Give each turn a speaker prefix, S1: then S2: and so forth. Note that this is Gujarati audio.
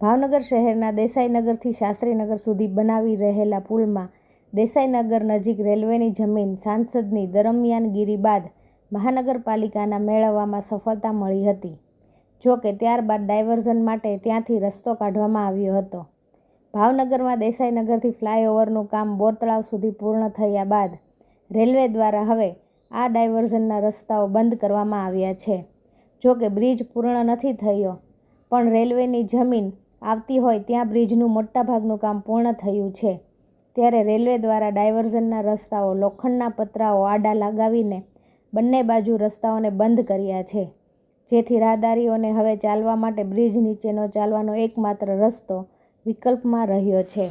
S1: ભાવનગર શહેરના દેસાઈનગરથી શાસ્ત્રીનગર સુધી બનાવી રહેલા પુલમાં દેસાઈનગર નજીક રેલવેની જમીન સાંસદની દરમિયાનગીરી બાદ મહાનગરપાલિકાના મેળવવામાં સફળતા મળી હતી. જો કે ત્યારબાદ ડાયવર્ઝન માટે ત્યાંથી રસ્તો કાઢવામાં આવ્યો હતો. ભાવનગરમાં દેસાઈનગરથી ફ્લાયઓવરનું કામ બોરતળાવ સુધી પૂર્ણ થયા બાદ રેલવે દ્વારા હવે આ ડાયવર્ઝનના રસ્તાઓ બંધ કરવામાં આવ્યા છે. જો કે બ્રિજ પૂર્ણ નથી થયો, પણ રેલવેની જમીન આવતી હોય ત્યાં બ્રિજનું મોટાભાગનું કામ પૂર્ણ થયું છે. ત્યારે રેલવે દ્વારા ડાયવર્ઝનના રસ્તાઓ, લોખંડના પતરાઓ આડા લગાવીને બંને બાજુ રસ્તાઓને બંધ કર્યા છે. જેથી રાહદારીઓને હવે ચાલવા માટે બ્રિજ નીચેનો ચાલવાનો એકમાત્ર રસ્તો વિકલ્પમાં રહ્યો છે.